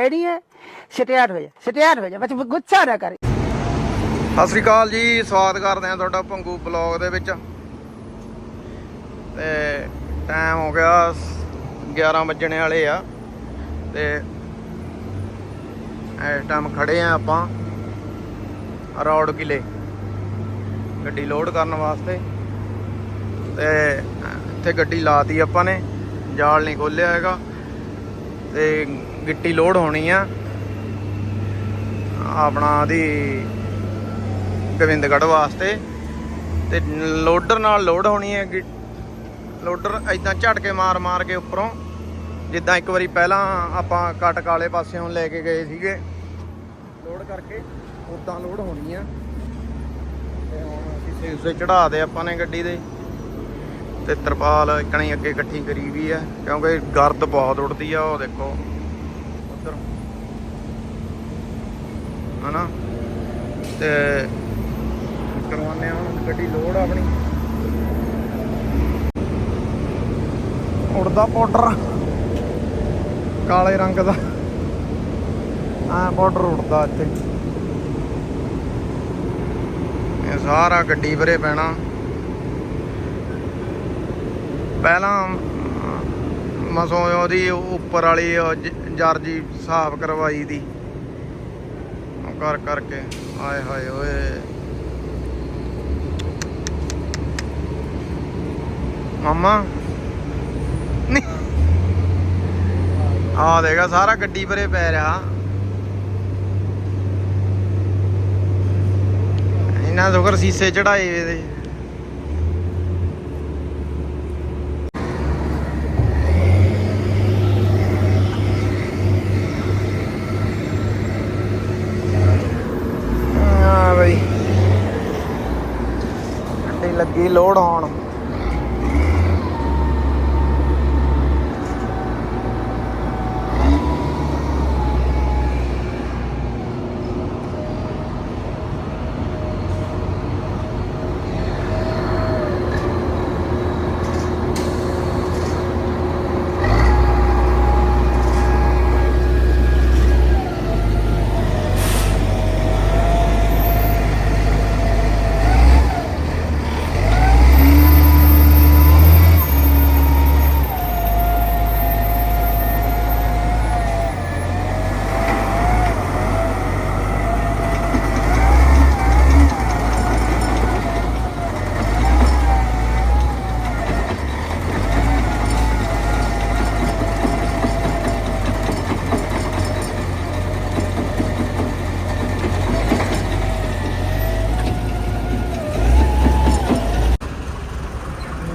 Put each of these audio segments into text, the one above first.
Ready ਹੈ? Start ਹੋ ਜਾ ਸਟਾਰਟ ਹੋ ਜਾ ਬਸ ਗੁੱਸਾ ਨਾ ਕਰ। ਸਤਿ ਸ੍ਰੀ ਅਕਾਲ ਜੀ, ਸਵਾਗਤ ਕਰਦੇ ਹਾਂ ਤੁਹਾਡਾ ਭੰਗੂ ਬਲੌਗ ਦੇ ਵਿੱਚ। ਤੇ ਟਾਈਮ ਹੋ ਗਿਆ 11 ਵੱਜਣੇ ਵਾਲੇ ਆ। ਤੇ ਇਸ ਟਾਈਮ ਖੜੇ ਆ ਆਪਾਂ, ਰੌੜ ਕਿਲੇ। ਗੱਡੀ ਲੋਡ ਕਰਨ ਵਾਸਤੇ। ਤੇ ਇੱਥੇ ਗੱਡੀ ਲਾਤੀ ਆਪਾਂ ਨੇ, ਜਾਲ ਨਹੀਂ ਖੋਲਿਆ ਹੈਗਾ। ਤੇ ਗਿੱਟੀ ਲੋਡ ਹੋਣੀ ਆ। ਆਪਣਾ ਦੀ ਗੋਬਿੰਦਗੜ੍ਹ ਵਾਸਤੇ। ਤੇ ਲੋਡਰ ਨਾਲ ਲੋਡ ਹੋਣੀ ਹੈ ਗੀ- ਲੋਡਰ ਐਦਾਂ ਝਟਕੇ ਮਾਰ ਮਾਰ ਕੇ ਉੱਪਰੋਂ। ਜਿੱਦਾਂ ਇੱਕ ਵਾਰੀ ਪਹਿਲਾਂ ਆਪਾਂ ਕਟਕ ਵਾਲੇ ਪਾਸਿਓਂ ਲੈ ਕੇ ਗਏ ਸੀਗੇ। ਲੋਡ ਕਰਕੇ ਉਦਾਂ ਲੋਡ ਹੋਣੀ ਆ। ਤੇ ਹੁਣ ਅਸੀਂ ਉਸੇ ਚੜਾ ਦੇ ਆਪਾਂ ਨੇ ਗੱਡੀ ਦੇ। ਤੇ ਤਰਪਾਲ ਇਕਣੀ ਅੱਗੇ ਇਕੱਠੀ ਕਰੀ ਵੀ ਆ। ਕਿਉਂਕਿ ਗਰਦ ਬਹੁਤ ਉੱਡਦੀ ਆ, ਉਹ ਦੇਖੋ ਉਧਰ ਹਨਾ? ਤੇ ਕਰਵਾਉਂਦੇ ਆ ਹੁਣ ਗੱਡੀ ਲੋਡ ਆਪਣੀ। ਉੜਦਾ ਪਾਊਡਰ ਕਾਲੇ ਰੰਗ ਦਾ। ਆ ਪਾਊਡਰ ਉੜਦਾ ਇੱਥੇ। ਇਹ ਸਾਰਾ ਗੱਡੀ ਭਰੇ ਪੈਣਾ। ਪਹਿਲਾਂ ਮਸੋਂ ਉਹਦੀ ਉੱਪਰ ਵਾਲੀ ਜਰਜੀ ਸਾਫ਼ ਕਰਵਾਈ ਦੀ। ਕਰ ਕਰਕੇ ਆਏ ਹਾਏ ਓਏ। ਮਾਮਾ। ਆ ਦੇਖਾ ਸਾਰਾ ਗੱਡੀ ਭਰੇ ਪੈ ਰਿਹਾ। ਇਹਨਾਂ ਸ਼ੁਕਰ ਸੀਸੇ ਚੜਾਏ ਵੇ ਦੇ ਆ ਬਈ ਗੱਡੀ ਲੱਗੀ ਲੋਡ ਹੋਣ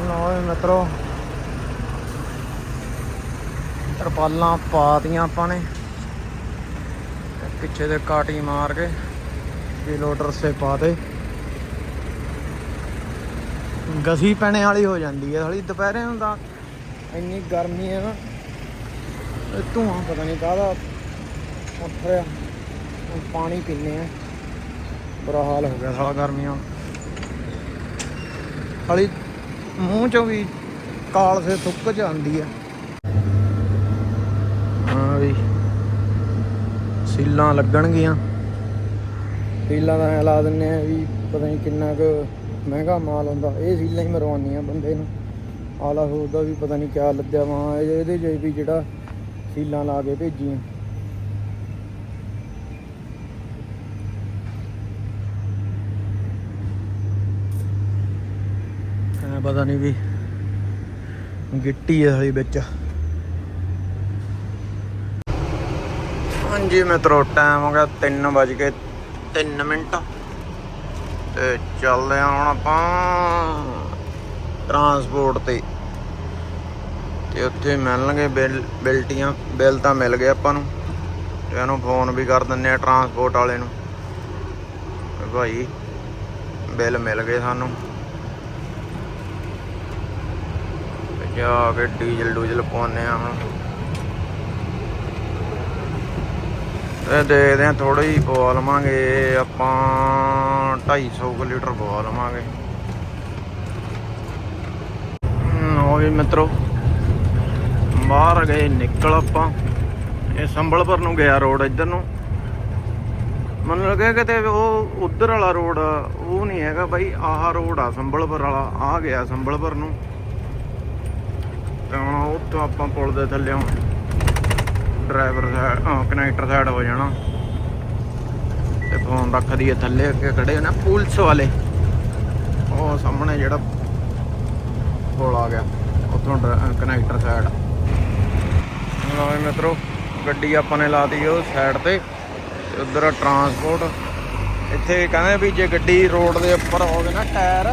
ਨੋਏ ਮਿੱਤਰੋ ਤਰਪਾਲਾਂ ਪਾਤੀਆਂ ਆਪਾਂ ਨੇ। ਪਿੱਛੇ ਦੇ ਕਾਟੀ ਮਾਰ ਕੇ ਵੀ ਲੋਡਰ ਸੇ ਪਾਤੇ। ਗਸੀ ਪੈਣੇ ਵਾਲੀ ਹੋ ਜਾਂਦੀ ਹੈ ਥੋੜੀ ਦੁਪਹਿਰੇ ਹੁੰਦਾ। ਇੰਨੀ ਗਰਮੀ ਹੈ ਨਾ। ਇਹ ਧੂਆਂ ਪਤਾ ਨਹੀਂ ਕਾਹਦਾ ਉੱਠ ਰਿਹਾ। ਪਾਣੀ ਪੀਨੇ ਆ ਬੁਰਾ ਹਾਲ ਹੋ ਗਿਆ ਸਾਲਾ ਗਰਮੀਆਂ ਹਾਲੀ ਮੂੰਹ ਚੋਂ ਵੀ ਕਾਲ ਸੇ ਥੁੱਕ ਜਾਂਦੀ ਆ ਵੀ ਸੀਲਾਂ ਲੱਗਣਗੀਆਂ। ਸੀਲਾਂ ਦਾ ਲਾ ਦਿੰਨੇ ਆ ਵੀ ਪਤਾ ਨਹੀਂ ਕਿੰਨਾ ਕੁ ਮਹਿੰਗਾ ਮਾਲ ਹੁੰਦਾ। ਇਹ ਸੀਲਾਂ ਹੀ ਮਰਵਾਉਣੀਆਂ ਬੰਦੇ ਨੂੰ। ਆਲਾ ਉਹਦਾ ਵੀ ਪਤਾ ਨਹੀਂ ਕਿਆ ਲੱਦਿਆ ਵਾ। ਇਹਦੇ 'ਚ ਵੀ ਜਿਹੜਾ ਸੀਲਾਂ ਲਾ ਕੇ ਭੇਜੀਆਂ। ਪਤਾ ਨਹੀਂ ਵੀ ਗਿੱਟੀ ਹੈ ਹਲੀ ਵਿੱਚ। ਹਾਂਜੀ ਮਿੱਤਰੋ ਟਾਈਮ ਹੋ ਗਿਆ 3 ਵਜ ਕੇ 3 ਮਿੰਟ। ਤੇ ਚੱਲਦੇ ਹਾਂ ਹੁਣ ਆਪਾਂ ਟਰਾਂਸਪੋਰਟ ਤੇ। ਤੇ ਉੱਥੇ ਮਿਲਣਗੇ ਬਿੱਲ, ਬਿਲਟੀਆਂ, ਬਿੱਲ ਤਾਂ ਮਿਲ ਗਏ ਆਪਾਂ ਨੂੰ। ਤੇ ਇਹਨੂੰ ਫੋਨ ਵੀ ਕਰ ਦਿੰਨੇ ਆ ਟਰਾਂਸਪੋਰਟ ਵਾਲੇ ਨੂੰ। ਭਾਈ, ਬਿੱਲ ਮਿਲ ਗਏ ਸਾਨੂੰ। ਜਾ ਕੇ ਡੀਜ਼ਲ ਡੂਜ਼ਲ ਪਾਉਨੇ ਆ ਹੁਣ ਇਹ ਦੇਖਦੇ ਆ ਥੋੜੀ ਹੀ ਪਵਾ ਲਵਾਂਗੇ ਆਪਾਂ 250 ਕੁ ਲੀਟਰ ਪਵਾ ਲਵਾਂਗੇ। ਹਮ, ਉਹ ਵੀ ਮਿੱਤਰੋ ਬਾਹਰ ਗਏ ਨਿਕਲ ਆਪਾਂ। ਇਹ ਸੰਭਲਪੁਰ ਨੂੰ ਗਿਆ ਰੋਡ ਇੱਧਰ ਨੂੰ। ਮੈਨੂੰ ਲੱਗਿਆ ਕਿਤੇ ਉਹ ਉਧਰ ਵਾਲਾ ਰੋਡ ਉਹ ਨਹੀਂ ਹੈਗਾ ਬਾਈ ਆਹ ਰੋਡ ਆ ਸੰਭਲਪੁਰ ਵਾਲਾ ਆ ਗਿਆ ਸੰਭਲਪੁਰ ਨੂੰ। ਤੇ ਹੁਣ ਉੱਥੋਂ ਆਪਾਂ ਪੁਲ ਦੇ ਥੱਲੇ ਡਰਾਈਵਰ ਸਾਈਡ ਕਨੈਕਟਰ ਸਾਈਡ ਹੋ ਜਾਣਾ। ਤੇ ਫੋਨ ਰੱਖ ਦਈਏ ਥੱਲੇ, ਅੱਗੇ ਖੜੇ ਨਾ ਪੁਲਿਸ ਵਾਲੇ। ਉਹ ਸਾਹਮਣੇ ਜਿਹੜਾ ਕੋਲ ਆ ਗਿਆ, ਉੱਥੋਂ ਕਨੈਕਟਰ ਸਾਈਡ ਲਓ ਮਿੱਤਰੋ, ਗੱਡੀ ਆਪਾਂ ਨੇ ਲਾਤੀ ਉਹ ਸਾਈਡ ਤੇ ਤੇ ਉਧਰ ਟਰਾਂਸਪੋਰਟ ਇੱਥੇ ਕਹਿੰਦੇ ਵੀ ਜੇ ਗੱਡੀ ਰੋਡ ਦੇ ਉੱਪਰ ਹੋਵੇ ਨਾ ਟਾਇਰ,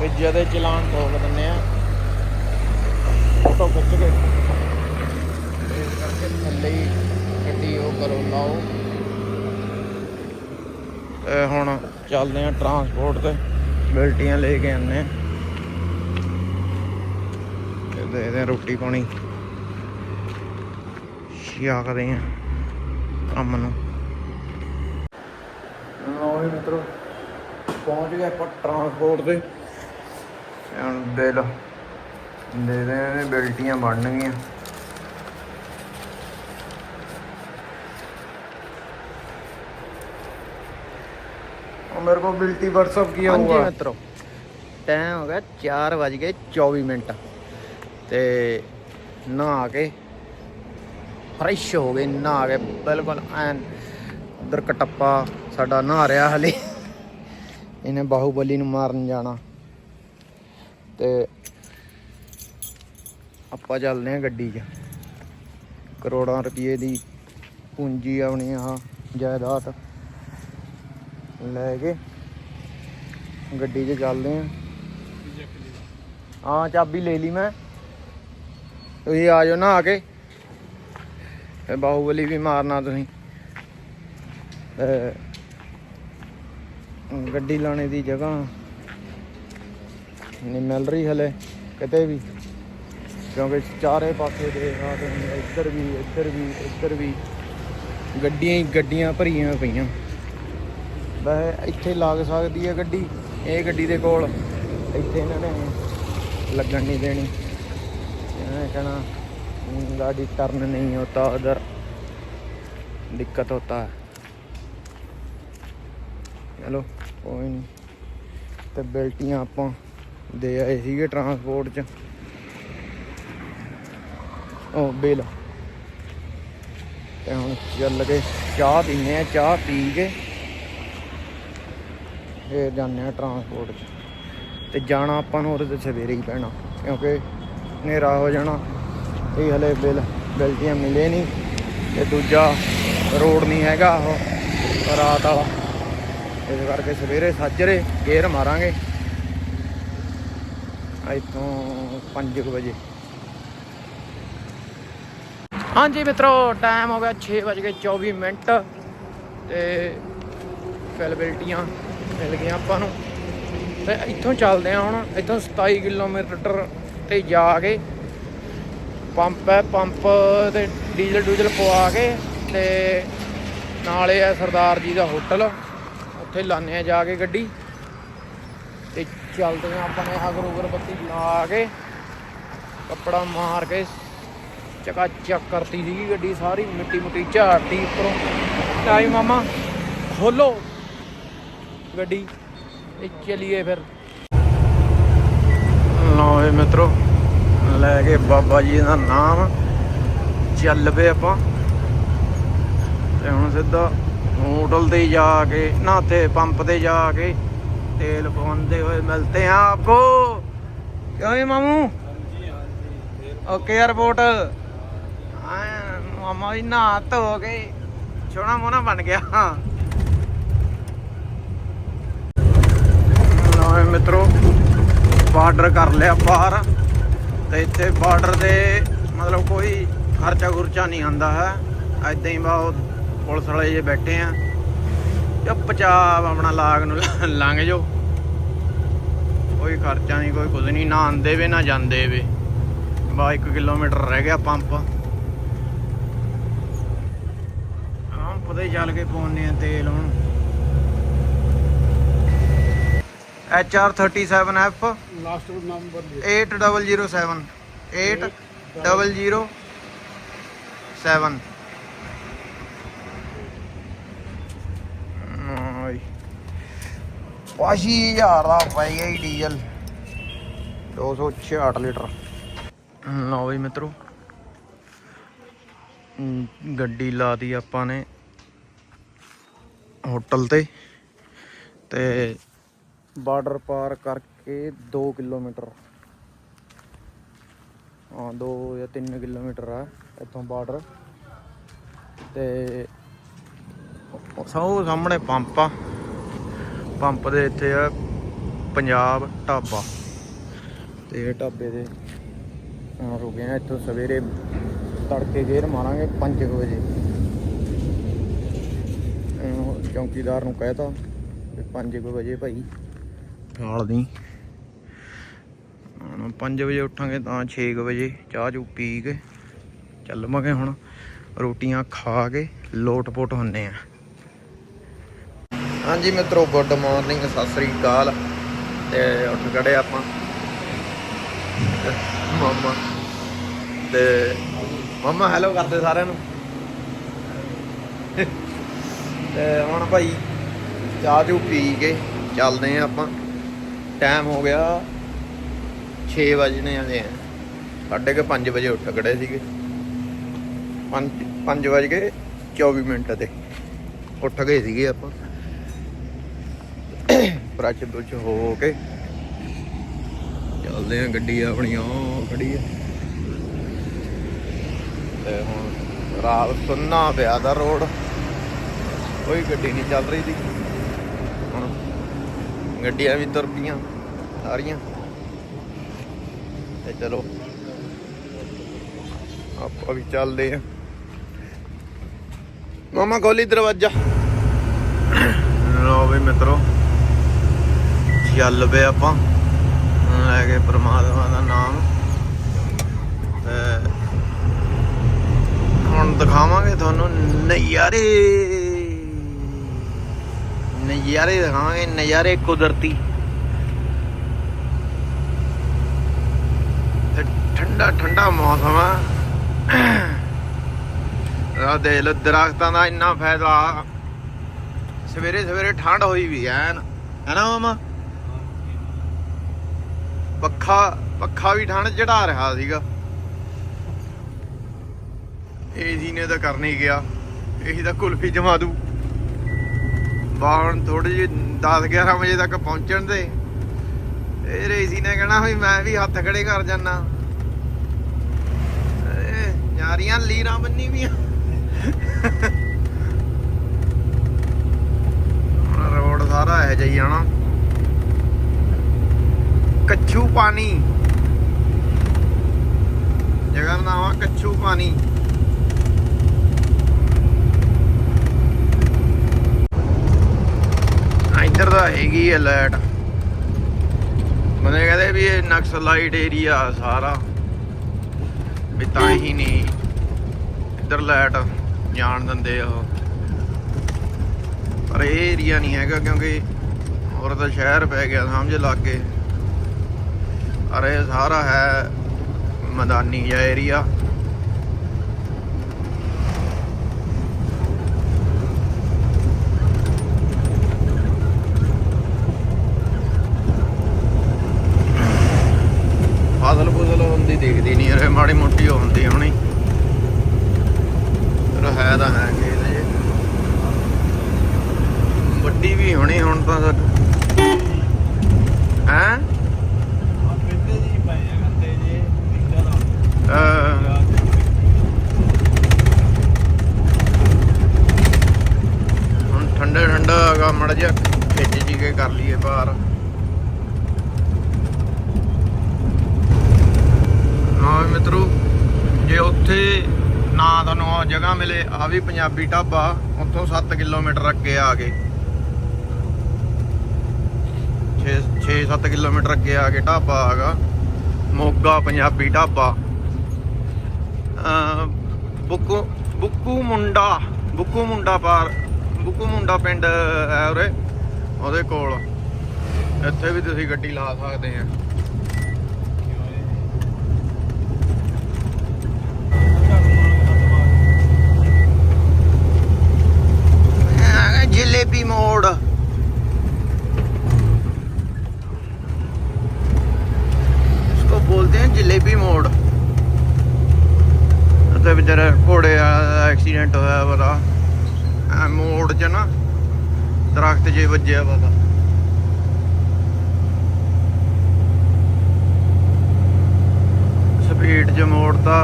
ਵੀ ਜਦੇ ਚਲਾਨ ਠੋਕ ਦਿੰਦੇ ਆ ਫੋਟੋ ਖਿੱਚ ਕੇ ਕਰਕੇ ਗੱਡੀ ਉਹ ਕਰੋ, ਲਾਓ। ਤੇ ਹੁਣ ਚੱਲਦੇ ਆ ਟਰਾਂਸਪੋਰਟ ਤੇ। ਬਿਲਟੀਆਂ ਲੈ ਕੇ ਆਨੇ ਤੇ ਦੇਖਦੇ ਆ ਰੋਟੀ ਪਾਣੀ। ਛਿਆਕਦੇ ਆ ਕੰਮ ਨੂੰ। ਲਓ ਜੀ ਮਿੱਤਰੋ, ਪਹੁੰਚ ਗਏ ਆਪਾਂ ਟਰਾਂਸਪੋਰਟ ਤੇ। ਹੁਣ ਬਿੱਲ ਦੇ ਦੇ ਬਿਲਟੀਆਂ ਬਣਨਗੀਆਂ। ਮੇਰੇ ਕੋਲ ਬਿਲਟੀ WhatsApp ਕੀ ਹਾਂਜੀ ਮਿੱਤਰੋ ਟਾਈਮ ਹੋ ਗਿਆ 4 ਵਜ ਗਏ 24 ਮਿੰਟ। ਤੇ ਨਹਾ ਕੇ ਫਰੈਸ਼ ਹੋ ਗਏ ਨਹਾ ਕੇ ਬਿਲਕੁਲ ਐਨ ਉਧਰ ਕਟੱਪਾ ਸਾਡਾ ਨਹਾ ਰਿਹਾ ਹਲੇ। ਇਹਨੇ ਬਾਹੂਬਲੀ ਨੂੰ ਮਾਰਨ ਜਾਣਾ। ਤੇ ਆਪਾਂ ਚੱਲਦੇ ਆ ਗੱਡੀ 'ਚ। ਕਰੋੜਾਂ ਰੁਪਏ ਦੀ ਪੂੰਜੀ ਆਪਣੀ ਆ ਜਾਇਦਾਦ। ਲੈ ਕੇ ਗੱਡੀ 'ਚ ਚੱਲਦੇ ਆ ਹਾਂ, ਚਾਬੀ ਲੈ ਲਈ ਮੈਂ। ਤੁਸੀਂ ਆ ਜਾਓ ਨਹਾ ਕੇ। ਤੇ ਬਾਹੂਬਲੀ ਵੀ ਮਾਰਨਾ ਤੁਸੀਂ। ਗੱਡੀ ਲਾਣੇ ਦੀ ਜਗ੍ਹਾ। ਨਹੀਂ ਮਿਲ ਰਹੀ ਹਲੇ ਕਿਤੇ ਵੀ। ਕਿਉਂਕਿ ਚਾਰੇ ਪਾਸੇ ਦੇ ਰਾਤ ਇੱਧਰ ਵੀ ਇੱਧਰ ਵੀ ਇੱਧਰ ਵੀ। ਗੱਡੀਆਂ ਹੀ ਗੱਡੀਆਂ ਭਰੀਆਂ ਪਈਆਂ। ਵੈਸੇ ਇੱਥੇ ਲੱਗ ਸਕਦੀ ਹੈ ਗੱਡੀ ਇਹ ਗੱਡੀ ਦੇ ਕੋਲ ਇੱਥੇ ਇਹਨਾਂ ਨੇ ਲੱਗਣ ਨਹੀਂ ਦੇਣੀ ਇਹਨਾਂ ਨੇ ਕਹਿਣਾ "हम्म, गाड़ी टर्न नहीं होता उधर दिक्कत होता है ਚਲੋ ਕੋਈ ਨਹੀਂ ਤੇ ਬੈਲਟੀਆਂ ਆਪਾਂ ਦੇ ਆਏ ਸੀਗੇ ਟਰਾਂਸਪੋਰਟ 'ਚ ਉਹ ਬਿੱਲ ਤੇ ਹੁਣ ਚੱਲ ਕੇ ਚਾਹ ਪੀਨੇ ਆ ਚਾਹ ਪੀ ਕੇ ਫਿਰ ਜਾਂਦੇ ਆ ਟਰਾਂਸਪੋਰਟ 'ਚ। ਤੇ ਜਾਣਾ ਆਪਾਂ ਨੂੰ ਉਹਦੇ ਤੇ ਸਵੇਰੇ ਹੀ ਪੈਣਾ, ਕਿਉਂਕਿ ਹਨੇਰਾ ਹੋ ਜਾਣਾ, ਇਹ ਹਲੇ ਬਿਲ ਬੈਲਟੀਆਂ ਮਿਲੇ ਨਹੀਂ। ਤੇ ਦੂਜਾ ਰੋਡ ਨਹੀਂ ਹੈਗਾ ਉਹ, ਰਾਤ ਵਾਲਾ। ਇਸ ਕਰਕੇ ਸਵੇਰੇ ਸਾਜਰੇ ਗੇਰ ਮਾਰਾਂਗੇ। ਇੱਥੋਂ 5 ਵਜੇ। ਹਾਂਜੀ ਮਿੱਤਰੋ ਟਾਈਮ ਹੋ ਗਿਆ 6:24 ਮਿੰਟ। ਤੇ ਫੈਲਬਿਲਟੀਆਂ ਮਿਲ ਗਈਆਂ ਆਪਾਂ ਨੂੰ। ਤੇ ਇੱਥੋਂ ਚੱਲਦੇ ਆ ਹੁਣ, ਇੱਥੋਂ 27 ਕਿਲੋਮੀਟਰ ਤੇ ਜਾ ਕੇ ਪੰਪ ਹੈ, ਪੰਪ ਤੇ ਡੀਜ਼ਲ ਡੂਜ਼ਲ ਪਵਾ ਕੇ ਤੇ ਨਾਲੇ ਹੈ ਸਰਦਾਰ ਜੀ ਦਾ ਹੋਟਲ। ਉੱਥੇ ਲਾਣੇ ਆ ਜਾ ਕੇ ਗੱਡੀ। ਤੇ ਚੱਲਦੇ ਆ ਆਪਾਂ ਨੇ ਅਗਰ ਉਗਰ ਬੱਤੀ ਲਾ ਕੇ, ਕੱਪੜਾ ਮਾਰ ਕੇ, ਚਕਾ ਚੱਕ ਕਰਤੀ ਸੀਗੀ ਗੱਡੀ ਸਾਰੀ, ਮਿੱਟੀ ਮੁੱਟੀ ਝਾੜਤੀ ਉੱਪਰੋਂ। ਤੇ ਮਾਮਾ, ਖੋਲੋ। ਗੱਡੀ ਤੇ ਚਲੀਏ ਫਿਰ। ਲਓ ਜੀ ਮਿੱਤਰੋ, ਲੈ ਕੇ ਬਾਬਾ ਜੀ ਦਾ ਨਾਮ ਚੱਲ ਪਏ ਆਪਾਂ। ਤੇ ਹੁਣ ਸਿੱਧਾ ਹੋਟਲ ਤੇ ਜਾ ਕੇ ਨਾ ਤੇ ਪੰਪ ਤੇ ਜਾ ਕੇ ਤੇਲ ਪਵਾਉਂਦੇ ਹੋਏ ਮਿਲਤੇ ਆ ਆਪਕੋ। ਕਿਉਂ ਮਾਮੂ? ਓਕੇ 에어ਪੋਰਟ ਮਾਮਾ ਜੀ, ਨਹਾ ਧੋ ਕੇ। ਸੋਹਣਾ ਮੋਨਾ ਬਣ ਗਿਆ। ਲਓ ਮਿੱਤਰੋ। ਬਾਰਡਰ ਕਰ ਲਿਆ ਬਾਹਰ। ਤੇ ਇੱਥੇ ਬਾਰਡਰ ਦੇ ਮਤਲਬ ਕੋਈ ਖਰਚਾ ਖੁਰਚਾ ਨਹੀਂ ਆਂਦਾ ਹੈ। ਐਦਾਂ ਹੀ ਬਹੁਤ ਪੁਲਿਸ ਵਾਲੇ ਜੇ ਬੈਠੇ ਆ। ਚੁੱਪਚਾਪ ਆਪਣਾ ਲਾਗ ਨੂੰ ਲ- ਲੰਘ ਜਾਓ। ਕੋਈ ਖਰਚਾ ਨਹੀਂ, ਕੋਈ ਕੁਝ ਨਹੀਂ। ਨਾ ਆਂਦੇ ਵੇ, ਨਾ ਜਾਂਦੇ ਵੇ। ਬਾ 1 ਕਿਲੋਮੀਟਰ ਰਹਿ ਗਿਆ ਪੰਪ। ਪੰਪ ਤੇ ਚੱਲ ਕੇ ਪਾਉਣੇ ਆ ਤੇਲ ਹੁਣ। HR37F ਲਾਸਟ ਨੰਬਰ 8007 8000 7 ਨਾਈ ਪਾਸ਼ੀ ਹਜ਼ਾਰ ਦਾ ਪੈ ਗਿਆ ਡੀਜ਼ਲ 266 ਲੀਟਰ ਲਓ ਵੀ ਮਿੱਤਰੋ। ਗੱਡੀ ਲਾਤੀ ਆਪਾਂ ਨੇ। ਹੋਟਲ ਤੇ। ਤੇ ਬਾਰਡਰ ਪਾਰ ਕਰਕੇ 2 ਕਿਲੋਮੀਟਰ। ਹਾਂ 2 ਜਾਂ 3 ਕਿਲੋਮੀਟਰ ਆ ਇੱਥੋਂ ਬਾਰਡਰ। ਤੇ ਸਭ ਸਾਹਮਣੇ ਪੰਪ ਆ। ਪੰਪ ਦੇ ਇੱਥੇ ਆ ਪੰਜਾਬ ਢਾਬਾ। ਤੇ ਢਾਬੇ ਦੇ ਹੁਣ ਰੁਕੇ ਆ ਇੱਥੋਂ ਸਵੇਰੇ। ਤੜਕੇ ਗੇਰ ਮਾਰਾਂਗੇ 5 ਵਜੇ। ਅਹ ਚੌਂਕੀਦਾਰ ਨੂੰ ਕਹਿਤਾ ਵੀ 5 ਵਜੇ ਭਾਈ। ਠਾਲ ਦੀ। ਹੁਣ 5 ਵਜੇ ਉੱਠਾਂਗੇ ਤਾਂ 6 ਵਜੇ, ਚਾਹ ਚੂ ਪੀ ਕੇ ਚੱਲਵਾਂਗੇ ਹੁਣ ਰੋਟੀਆਂ ਖਾ ਕੇ ਲੋਟ-ਪੋਟ ਹੁੰਨੇ ਆ। ਹਾਂਜੀ ਮਿੱਤਰੋ ਗੁੱਡ ਮਾਰਨਿੰਗ ਸਤਿ ਸ੍ਰੀ ਅਕਾਲ। ਤੇ ਉੱਠ ਖੜੇ ਆਪਾਂ? ਤੇ ਮਾਮਾ। ਤੇ ਮਾਮਾ ਹੈਲੋ ਕਰਦੇ ਸਾਰਿਆਂ ਨੂੰ। ਤੇ ਹੁਣ ਭਾਈ ਚਾਹ ਚੂ ਪੀ ਕੇ ਚੱਲਦੇ ਆ ਆਪਾਂ। ਟਾਈਮ ਹੋ ਗਿਆ 6 ਵਜਣੇ ਆਲੇ ਆ ਸਾਢੇ ਕੇ 5 ਵਜੇ ਉੱਠ ਖੜੇ ਸੀਗੇ। 5 5 ਵਜ ਕੇ 24 ਮਿੰਟ ਤੇ ਉੱਠ ਗਏ ਸੀਗੇ ਆਪਾਂ। ਬ੍ਰਸ਼ ਬੁਰਸ਼ ਹੋ ਕੇ ਚੱਲਦੇ ਆ ਗੱਡੀ ਆਪਣੀ ਉਹ ਖੜੀ ਆ। ਤੇ ਹੁਣ ਰਾਤ ਸੁੰਨਾ ਪਿਆ ਦਾ ਰੋਡ। ਕੋਈ ਗੱਡੀ ਨਹੀਂ ਚੱਲ ਰਹੀ ਸੀ। ਹੁਣ ਗੱਡੀਆਂ ਵੀ ਤੁਰ ਪਈਆਂ, ਸਾਰੀਆਂ। ਤੇ ਚਲੋ, ਆਪਾਂ ਵੀ ਚੱਲਦੇ ਆ। ਮਾਮਾ, ਖੋਲੀ ਦਰਵਾਜ਼ਾ। ਲੋ ਵੀ ਮਿੱਤਰੋ, ਚੱਲ ਪਏ ਆਪਾਂ। ਲੈ ਕੇ ਪ੍ਰਮਾਤਮਾ ਦਾ ਨਾਮ। ਤੇ ਹੁਣ ਦਿਖਾਵਾਂਗੇ ਤੁਹਾਨੂੰ ਨਜ਼ਾਰੇ। ਨਜ਼ਾਰੇ ਦਿਖਾਵਾਂਗੇ, ਨਜ਼ਾਰੇ ਕੁਦਰਤੀ। ਠੰਡਾ ਠੰਡਾ ਮੌਸਮ ਆ। ਆ ਦੇਖ ਲੋ ਦਰਖਤਾਂ ਦਾ ਇੰਨਾ ਫਾਇਦਾ। ਸਵੇਰੇ ਸਵੇਰੇ ਠੰਡ ਹੋਈ ਵੀ ਐ। ਹੈ ਮਾਮਾ? ਪੱਖਾ ਪੱਖਾ ਵੀ ਠੰਡ ਚੜਾ ਰਿਹਾ ਸੀਗਾ। ਏਜੀ ਨੇ ਤਾਂ ਕਰਨੀ ਗਿਆ। ਇਹੀ ਤਾਂ ਕੁਲਫੀ ਜਮਾ ਦੂ। ਬਾਹਰ ਥੋੜੀ ਜਿਹੀ 10 11 ਵਜੇ ਤੱਕ ਪਹੁੰਚਣ ਦੇ ਇਹ ਏਜੀ ਨੇ ਕਹਿਣਾ ਵੀ ਮੈਂ ਵੀ ਹੱਥ ਖੜੇ ਕਰ ਜਾਨਾ। ਯਾਰੀਆਂ ਲੀਰਾਂ ਬੰਨੀ ਵੀਆਂ। ਰੋਡ ਸਾਰਾ ਇਹ ਜਾਈ ਜਾਣਾ ਕੱਛੂ ਪਾਣੀ। ਜਗ੍ਹਾ ਦਾ ਨਾਮ ਆ ਕੱਛੂ ਪਾਣੀ। ਇੱਧਰ ਦਾ ਹੈਗੀ ਹੈ ਲਾਈਟ। ਬੰਦੇ ਕਹਿੰਦੇ ਵੀ ਇਹ ਨਕਸਲਾਈਟ ਏਰੀਆ ਸਾਰਾ। ਵੀ ਤਾਂ ਹੀ ਨਹੀਂ ਇੱਧਰ ਲਾਈਟ ਜਾਣ ਦਿੰਦੇ ਉਹ। ਪਰ ਇਹ ਏਰੀਆ ਨਹੀਂ ਹੈਗਾ ਕਿਉਂਕਿ ਹੋਰ ਤਾਂ ਸ਼ਹਿਰ ਪੈ ਗਿਆ, ਸਮਝ ਲੱਗ ਕੇ ਅਰੇ ਸਾਰਾ ਹੈ ਮੈਦਾਨੀ ਜਿਹਾ ਏਰੀਆ ਫਸਲ ਫੁਸਲ ਹੁੰਦੀ ਦਿਖਦੀ ਨਹੀਂ ਅਰੇ ਮਾੜੀ ਮੋਟੀ ਉਹ ਹੁੰਦੀ ਹੋਣੀ ਪਰ ਹੈ ਤਾਂ ਹੈ ਕਿ ਇਹਦੇ 'ਚ। ਵੱਡੀ ਹੁਣ ਤਾਂ ਹੈ? ਹੁਣ ਠੰਡਾ ਠੰਡਾ ਹੈਗਾ, ਮੜ ਜਿਹਾ ਖਿੱਚ ਜੀ ਕੇ ਕਰ ਲਈਏ ਬਾਹਰ। ਹਾਂ ਮਿੱਤਰੋ, ਜੇ ਉੱਥੇ ਨਾ ਤੁਹਾਨੂੰ ਉਹ ਜਗ੍ਹਾ ਮਿਲੇ ਆ ਵੀ ਪੰਜਾਬੀ ਢਾਬਾ, ਉੱਥੋਂ 7 ਕਿਲੋਮੀਟਰ ਅੱਗੇ ਆ ਗਏ। 6-7 ਕਿਲੋਮੀਟਰ ਅੱਗੇ ਆ ਕੇ ਢਾਬਾ ਹੈਗਾ। ਮੋਗਾ ਪੰਜਾਬੀ ਢਾਬਾ। ਬੁੱਕੂ ਬੁੱਕੂ ਮੁੰਡਾ ਬੁੱਕੂ ਮੁੰਡਾ ਪਾਰ, ਬੁੱਕੂ ਮੁੰਡਾ ਪਿੰਡ ਹੈ ਉਰੇ, ਉਹਦੇ ਕੋਲ। ਇੱਥੇ ਵੀ ਤੁਸੀਂ ਗੱਡੀ ਲਾ ਸਕਦੇ ਆ। ਜਲੇਬੀ ਮੋੜ। बोलते हैं जलेबी मोड़ ਤੇ ਵਿਚਾਰੇ ਘੋੜੇ ਦਾ ਐਕਸੀਡੈਂਟ ਹੋਇਆ ਪਤਾ ਐ ਮੋੜ 'ਚ ਨਾ ਦਰਖਤ ਜੇ ਵੱਜਿਆ ਪਤਾ ਸਪੀਡ 'ਚ ਮੋੜਤਾ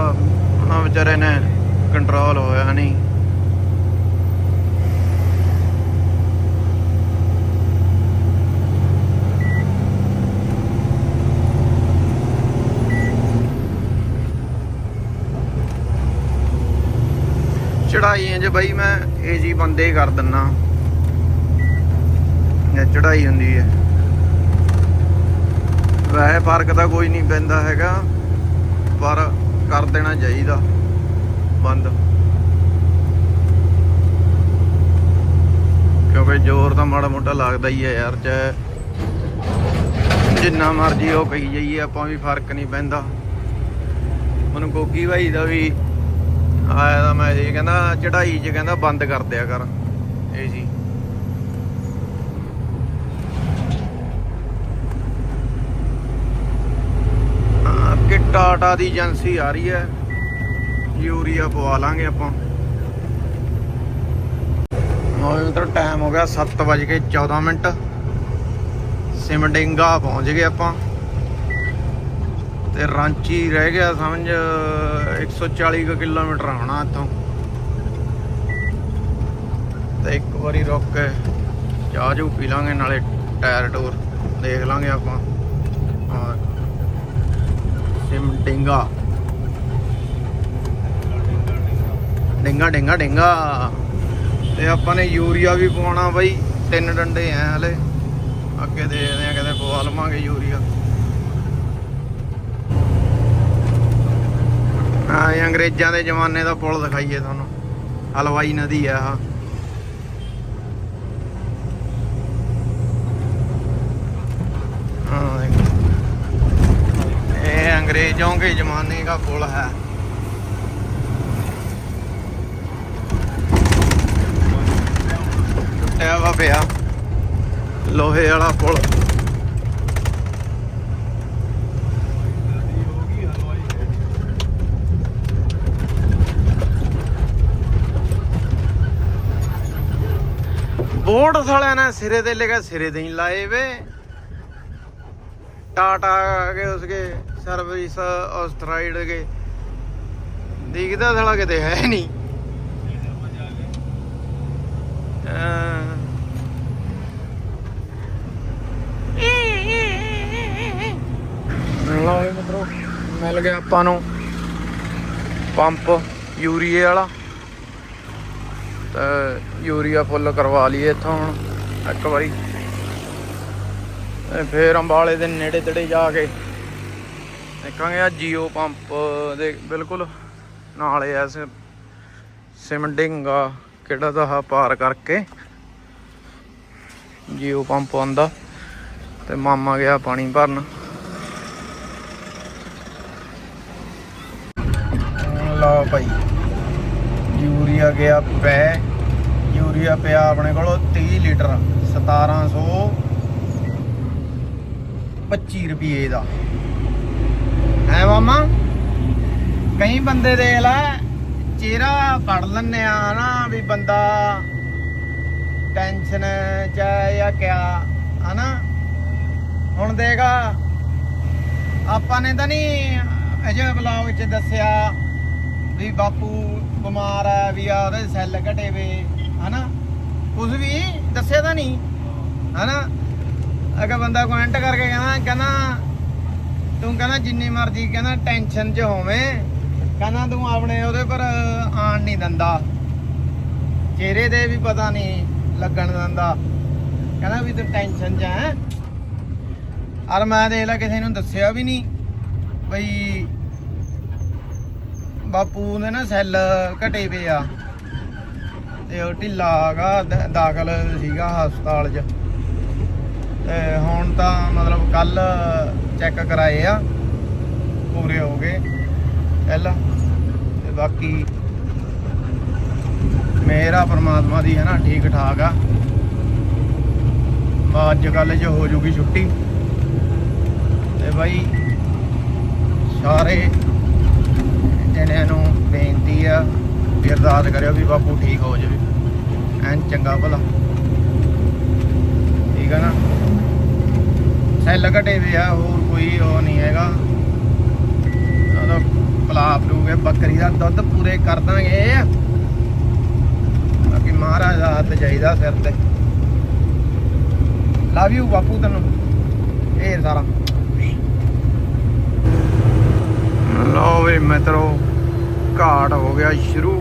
ਉਹਨਾਂ ਵਿਚਾਰੇ ਨੇ ਕੰਟਰੋਲ ਹੋਇਆ ਨਹੀਂ ਚੜਾਈਆਂ 'ਚ ਬਈ, ਮੈਂ ਏਜੀ ਬੰਦੇ ਕਰ ਦਿੰਨਾ। ਇਹ ਚੜਾਈ ਹੁੰਦੀ ਹੈ। ਵੈਸੇ ਫ਼ਰਕ ਤਾਂ ਕੋਈ ਨਹੀਂ ਪੈਂਦਾ ਹੈਗਾ, ਪਰ ਕਰ ਦੇਣਾ ਚਾਹੀਦਾ, ਬੰਦ। ਕਿਉਂਕਿ ਜ਼ੋਰ ਤਾਂ ਮਾੜਾ ਮੋਟਾ ਲੱਗਦਾ ਹੀ ਹੈ ਯਾਰ, ਚਾਹੇ ਜਿੰਨਾ ਮਰਜ਼ੀ ਉਹ ਕਹੀ ਜਾਈਏ, ਆਪਾਂ ਵੀ ਫ਼ਰਕ ਨਹੀਂ ਪੈਂਦਾ। ਮੈਨੂੰ ਕੋਕੀ ਭਾਈ ਦਾ ਵੀ ਆਇਆ ਤਾਂ ਮੈਂ ਕਹਿੰਦਾ ਚੜਾਈ 'ਚ ਕਹਿੰਦਾ ਬੰਦ ਕਰ ਦਿਆ ਕਰ, ਇਹ ਕਿ ਟਾਟਾ ਦੀ ਏਜੰਸੀ ਆ ਰਹੀ ਹੈ, ਯੂਰੀਆ ਪਵਾ ਲਾਂਗੇ ਆਪਾਂ। ਹੁਣ ਤਾਂ ਟਾਈਮ ਹੋ ਗਿਆ 7:14 ਮਿੰਟ। ਸਿਮਡਿੰਗਾ ਪਹੁੰਚ ਗਏ ਆਪਾਂ। ਤੇ ਰਾਂਚੀ ਰਹਿ ਗਿਆ ਸਮਝ 140 ਕੁ ਕਿਲੋਮੀਟਰ ਆਉਣਾ ਇੱਥੋਂ। ਤੇ ਇੱਕ ਵਾਰੀ ਰੁਕ ਕੇ ਚਾਹ ਜੂ ਪੀ ਲਾਂਗੇ, ਨਾਲੇ ਟਾਇਰ ਟੂਰ ਦੇਖ ਲਾਂਗੇ ਆਪਾਂ। ਹਾਂ। ਸਿਮਡਿੰਗਾ ਡਿੰਗਾ ਡਿੰਗਾ ਡਿੰਗਾ। ਤੇ ਆਪਾਂ ਨੇ ਯੂਰੀਆ ਵੀ ਪਵਾਉਣਾ ਬਈ, ਤਿੰਨ ਡੰਡੇ ਐ ਹਲੇ। ਅੱਗੇ ਦੇਖਦੇ ਆ, ਕਿਤੇ ਪਵਾ ਲਵਾਂਗੇ ਯੂਰੀਆ। ਆ ਇਹ ਅੰਗਰੇਜ਼ਾਂ ਦੇ ਜ਼ਮਾਨੇ ਦਾ ਪੁਲ ਦਿਖਾਈਏ ਤੁਹਾਨੂੰ ਹਲਵਾਈ ਨਦੀ ਆ ਆਹ ਹਾਂ ਦੇਖੋ। ये अंग्रेजों के जमाने का पुल है ਟੁੱਟਿਆ ਵਾ ਪਿਆ ਲੋਹੇ ਵਾਲਾ ਪੁਲ ਬੋਰਡ ਸਾਲਿਆਂ ਨੇ ਸਿਰੇ ਤੇ ਲਗਾ ਸਿਰੇ ਤੇ ਹੀ ਲਾਏ ਵੇ। ਟਾਟਾ ਕੇ ਉਸਕੇ ਸਰਵਿਸ ਆਸਟਰਾਈਡ ਕੇ। ਦਿਖਦਾ ਸਾਲਾ ਕਿਤੇ ਹੈ ਨਹੀਂ ਮਿਲ ਗਿਆ ਆਪਾਂ ਨੂੰ ਪੰਪ ਯੂਰੀਏ ਵਾਲਾ। ਯੂਰੀਆ ਫੁੱਲ ਕਰਵਾ ਲਈਏ ਇੱਥੋਂ ਹੁਣ, ਇੱਕ ਵਾਰੀ। ਤੇ ਫੇਰ ਅੰਬਾਲੇ ਦੇ ਨੇੜੇ ਤੇੜੇ ਜਾ ਕੇ ਦੇਖਾਂਗੇ ਆ ਜੀਓ ਪੰਪ ਦੇ, ਬਿਲਕੁਲ ਨਾਲ ਐ ਸਿਮਡਿੰਗਾ ਕਿਹੜਾ ਦਾ ਆਹ ਪਾਰ ਕਰਕੇ। ਜੀਓ ਪੰਪ ਆਂਦਾ ਤੇ ਮਾਮਾ ਗਿਆ ਪਾਣੀ ਭਰਨ। ਲਓ ਭਾਈ। ਯੂਰੀਆ ਗਿਆ ਪੈ, ਯੂਰੀਆ ਪਿਆ ਆਪਣੇ ਕੋਲ 30 ਲੀਟਰ 1700 25 ਰੁਪਏ ਦਾ। ਹੈ ਮਾਮਾ? ਕਈ ਬੰਦੇ ਦੇਖ ਲੈ, ਚਿਹਰਾ ਪੜ ਲੈਨੇ ਆ ਨਾ ਵੀ ਬੰਦਾ ਟੈਨਸ਼ਨ ਚ ਹੈ ਜਾਂ ਕਿਆ, ਹਨਾ? ਹੁਣ ਦੇਗਾ ਆਪਾਂ ਨੇ ਤਾਂ ਨਹੀਂ ਅਜੇ ਬਲੌਗ ਚ ਦੱਸਿਆ ਵੀ ਬਾਪੂ ਬਿਮਾਰ ਆ ਵੀ ਆ, ਉਹਦੇ ਸੈੱਲ ਘਟੇ ਵੇ, ਹਨਾ? ਕੁਝ ਵੀ ਦੱਸਿਆ ਤਾਂ ਨਹੀਂ, ਹਨਾ? ਅਗਰ ਬੰਦਾ ਕਮੈਂਟ ਕਰਕੇ ਕਹਿੰਦਾ ਕਹਿੰਦਾ, ਤੂੰ ਕਹਿੰਦਾ ਜਿੰਨੀ ਮਰਜ਼ੀ ਕਹਿੰਦਾ ਟੈਨਸ਼ਨ 'ਚ ਹੋਵੇਂ, ਕਹਿੰਦਾ ਤੂੰ ਆਪਣੇ ਉਹਦੇ ਪਰ ਆਣ ਨਹੀਂ ਦਿੰਦਾ। ਚਿਹਰੇ ਤੇ ਵੀ ਪਤਾ ਨਹੀਂ ਲੱਗਣ ਦਿੰਦਾ। ਕਹਿੰਦਾ ਵੀ ਤੂੰ ਟੈਨਸ਼ਨ 'ਚ ਹੈ ਅਰ ਮੈਂ ਦੇਖ ਲਾ, ਕਿਸੇ ਨੂੰ ਦੱਸਿਆ ਵੀ ਨਹੀਂ, ਬਈ ਬਾਪੂ ਨੇ ਨਾ ਸੈੱਲ ਘਟੇ ਪਏ ਆ। ਤੇ ਉਹ ਢਿੱਲਾ ਹੈਗਾ, ਦ- ਦਾਖਲ ਸੀਗਾ ਹਸਪਤਾਲ 'ਚ। ਤੇ ਹੁਣ ਤਾਂ ਮਤਲਬ ਕੱਲ ਚੈੱਕ ਕਰਾਏ ਆ, ਪੂਰੇ ਹੋ ਗਏ ਪਹਿਲਾਂ ਤੇ ਬਾਕੀ ਮੇਰਾ ਪਰਮਾਤਮਾ ਦੀ ਹੈ ਨਾ ਠੀਕ ਠਾਕ ਆ। ਬਾ ਅੱਜ ਕੱਲ 'ਚ ਹੋ ਜੂਗੀ ਛੁੱਟੀ। ਤੇ ਬਾਈ, ਸਾਰੇ ਜਣਿਆਂ ਨੂੰ ਬੇਨਤੀ ਆ ਵੀ ਅਰਦਾਸ ਕਰਿਓ ਵੀ ਬਾਪੂ ਠੀਕ ਹੋ ਜਾਵੇ। ਐਨ ਚੰਗਾ ਭਲਾ। ਠੀਕ ਆ ਨਾ? ਸੈੱਲ ਘਟੇ ਵੇ ਆ, ਹੋਰ ਕੋਈ ਉਹ ਨਹੀਂ ਹੈਗਾ। ਉਹਦਾ ਪਲਾ ਪਲੂਗੇ ਬੱਕਰੀ ਦਾ ਦੁੱਧ ਪੂਰੇ ਕਰ ਦਾਂਗੇ। ਬਾਕੀ ਮਹਾਰਾਜ ਦਾ ਹੱਥ ਚਾਹੀਦਾ ਸਿਰ ਤੇ। ਲਵ ਯੂ ਬਾਪੂ ਤੈਨੂੰ। ਇਹ ਸਾਰਾ। ਲਓ ਵੀ ਮਿੱਤਰੋ, ਘਾਟ ਹੋ ਗਿਆ ਸ਼ੁਰੂ।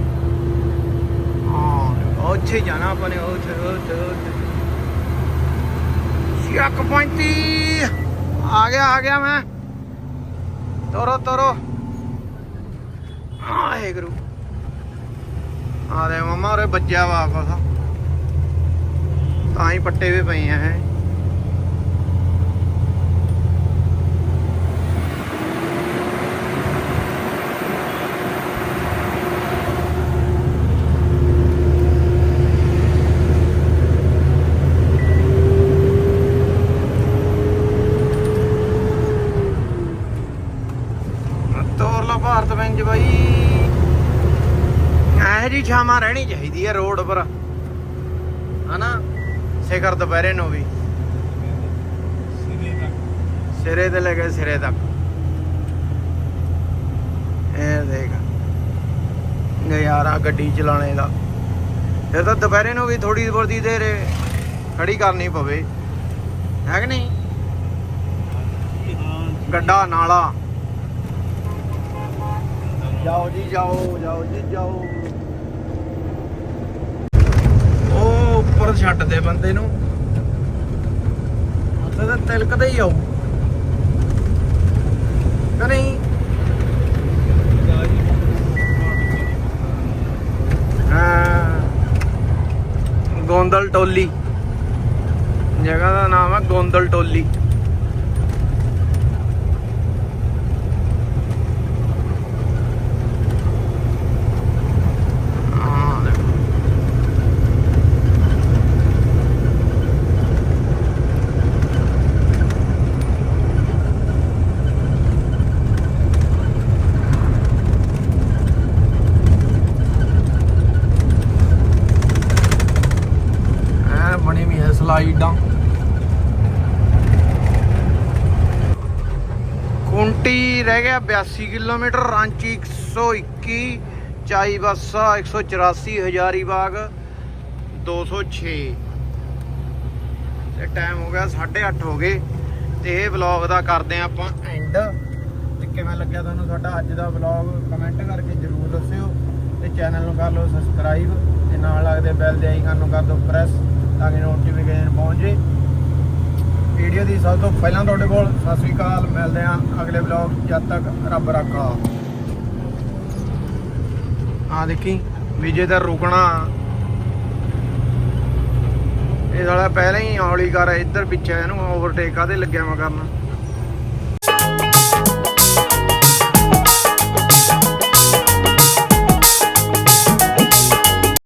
ਹਾਂ, ਉੱਥੇ ਜਾਣਾ ਆਪਾਂ ਨੇ, ਉੱਥੇ ਉੱਥੇ ਉੱਥੇ। ਸ਼ੱਕ ਪੈਂਤੀ ਆ ਗਿਆ ਆ ਗਿਆ ਮੈਂ। ਤੋਰੋ ਤੋਰੋ। ਆਏ ਗੁਰੂ। ਆ ਦੇ ਮਮਾ, ਉਰੇ ਵੱਜਿਆ ਵਾ ਕੁਛ ਤਾਂ ਹੀ ਪੱਟੇ ਵੀ ਪਏ ਆ ਇਹ ਤੋਰ ਲਓ ਭਾਰਤ ਬੈਂਜ ਬਾਈ ਇਹੋ ਜੀ ਛਾਵਾਂ ਰਹਿਣੀ ਚਾਹੀਦੀ ਹੈ ਰੋਡ ਪਰ। ਹਨਾ? ਸਿਖਰ ਦੁਪਹਿਰੇ ਨੂੰ ਵੀ। ਸਿਰੇ ਤੇ ਲੈ ਕੇ ਸਿਰੇ ਤੱਕ। ਇਹ ਦੇਖ। ਨਜ਼ਾਰਾ ਗੱਡੀ ਚਲਾਣੇ ਦਾ। ਫਿਰ ਤਾਂ ਦੁਪਹਿਰੇ ਨੂੰ ਵੀ ਥੋੜੀ ਬਹੁਤੀ ਦੇਰ ਖੜੀ ਕਰਨੀ ਪਵੇ। ਹੈ ਕਿ ਨਹੀਂ? ਗੱਡਾ ਨਾਲਾ। ਜਾਓ ਜੀ, ਜਾਓ ਜਾਓ ਜੀ, ਜਾਓ ਉਹ ਉੱਪਰ ਛੱਡ ਦੇ ਬੰਦੇ ਨੂੰ। ਉੱਥੇ ਤਾਂ ਤਿਲਕਦਾ ਹੀ ਆਉ ਕਿ ਨਹੀਂ? ਗੋਂਦਲ ਟੋਲੀ। ਜਗ੍ਹਾ ਦਾ ਨਾਮ ਹੈ ਗੋਂਦਲ ਟੋਲੀ ਹਾਂ ਦੇਖੋ ਐ ਬਣੀ ਵੀ ਹੈ ਸਲਾਈਡਾਂ ਕੁੰਟੀ ਰਹਿ ਗਿਆ 82 ਕਿਲੋਮੀਟਰ, ਰਾਂਚੀ 121 ਚਾਈ ਬਾਸਾ 184 ਹਜ਼ਾਰੀ ਬਾਗ 206 ਤੇ ਟਾਈਮ ਹੋ ਗਿਆ 8:30 ਹੋ ਗਏ ਤੇ ਇਹ ਵਲੌਗ ਦਾ ਕਰਦੇ ਆ ਆਪਾਂ ਐਂਡ ਤੇ ਕਿਵੇਂ ਲੱਗਿਆ ਤੁਹਾਨੂੰ ਸਾਡਾ ਅੱਜ ਦਾ ਵਲੌਗ ਕਮੈਂਟ ਕਰਕੇ ਜਰੂਰ ਦੱਸਿਓ ਤੇ ਚੈਨਲ ਨੂੰ ਕਰ ਲਓ ਸਬਸਕ੍ਰਾਈਬ ਤੇ ਨਾਲ ਲੱਗਦੇ ਬੈਲ ਦੇ ਆਈਕਨ ਨੂੰ ਕਰ ਦਿਓ ਪ੍ਰੈਸ ਤਾਂ ਕਿ ਨੋਟੀਫਿਕੇਸ਼ਨ ਪਹੁੰਚ ਜੇ। ਵੀਡੀਓ ਦੀ ਸਭ ਤੋਂ ਪਹਿਲਾਂ ਤੁਹਾਡੇ ਕੋਲ। ਸਤਿ ਸ੍ਰੀ ਅਕਾਲ, ਮਿਲਦੇ ਆਂ ਅਗਲੇ ਵਲੌਗ ਜਦ ਤੱਕ ਰੱਬ ਰੱਖਾ। ਆ ਦੇਖੀ, ਵਿਜੇ ਦਾ ਰੁਕਣਾ। ਇਹ ਸਾਲਾ ਪਹਿਲਾਂ ਹੀ ਹੌਲੀ ਕਰ, ਇੱਧਰ ਪਿੱਛੇ ਇਹਨੂੰ ਓਵਰਟੇਕ ਕਾਦੇ ਲੱਗਿਆ ਮੈਂ ਕਰਨ?